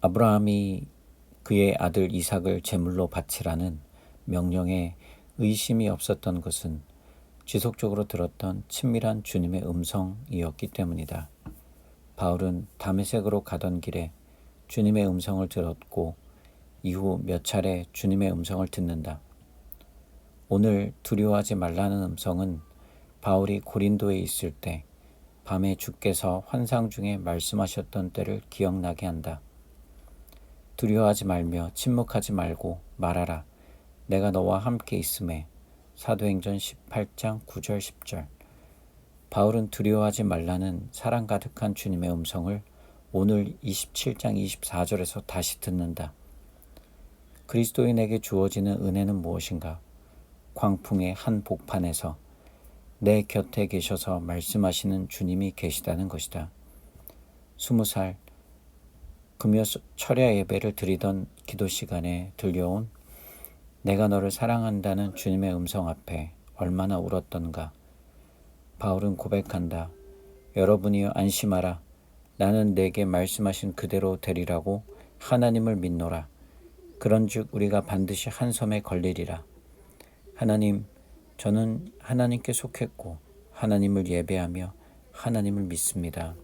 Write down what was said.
아브라함이 그의 아들 이삭을 제물로 바치라는 명령에 의심이 없었던 것은 지속적으로 들었던 친밀한 주님의 음성이었기 때문이다. 바울은 다메섹으로 가던 길에 주님의 음성을 들었고 이후 몇 차례 주님의 음성을 듣는다. 오늘 두려워하지 말라는 음성은 바울이 고린도에 있을 때 밤에 주께서 환상 중에 말씀하셨던 때를 기억나게 한다. 두려워하지 말며 침묵하지 말고 말하라. 내가 너와 함께 있음에 사도행전 18장 9절 10절 바울은 두려워하지 말라는 사랑 가득한 주님의 음성을 오늘 27장 24절에서 다시 듣는다. 그리스도인에게 주어지는 은혜는 무엇인가? 광풍의 한 복판에서 내 곁에 계셔서 말씀하시는 주님이 계시다는 것이다. 스무 살 금요 철야 예배를 드리던 기도 시간에 들려온 내가 너를 사랑한다는 주님의 음성 앞에 얼마나 울었던가. 바울은 고백한다. 여러분이여 안심하라. 나는 내게 말씀하신 그대로 되리라고 하나님을 믿노라. 그런즉 우리가 반드시 한 섬에 걸리리라. 하나님, 저는 하나님께 속했고 하나님을 예배하며 하나님을 믿습니다.